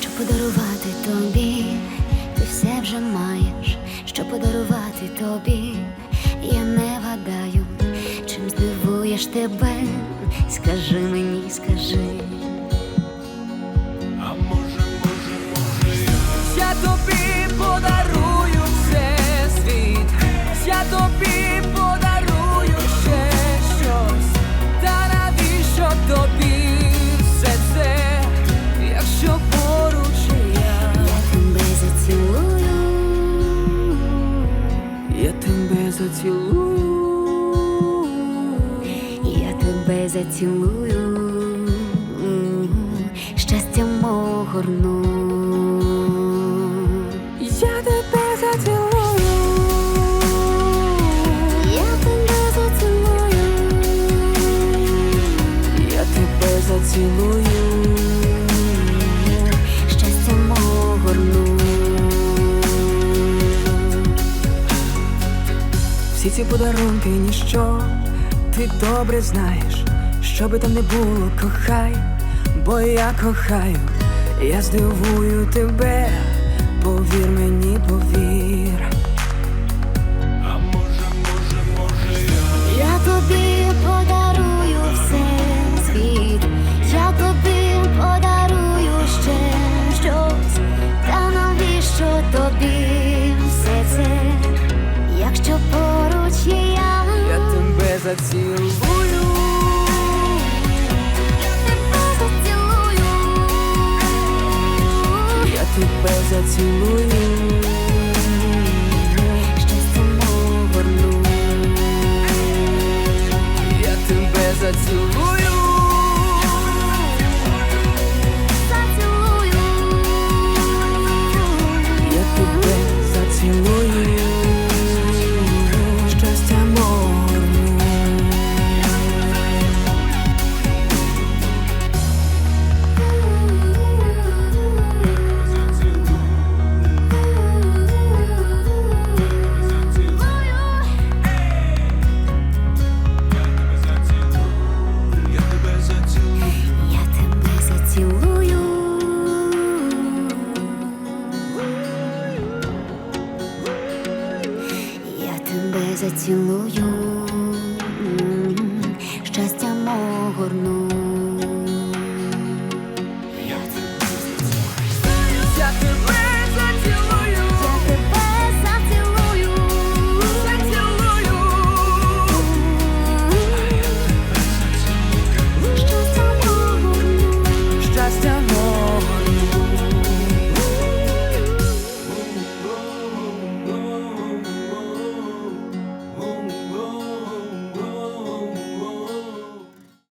що подарувати тобі, ти все вже маєш, що подарувати тобі, я не гадаю, чим здивуєш тебе, скажи мені, скажи. Зацілую, щастям огорну. я тебе зацілую, Я тебе зацілую, я тебе зацілую. щастям огорну. Всі ці подарунки ніщо, ти добре знаєш, що би там не було, кохай, бо я кохаю, я здивую тебе, повір мені, повір. А може, може, може, Я тобі подарую все світ, я тобі подарую ще щось, та навіщо тобі все це, якщо поруч є я, Я тебе зацілую, тебе зацілую, зацілую, щастя огорну.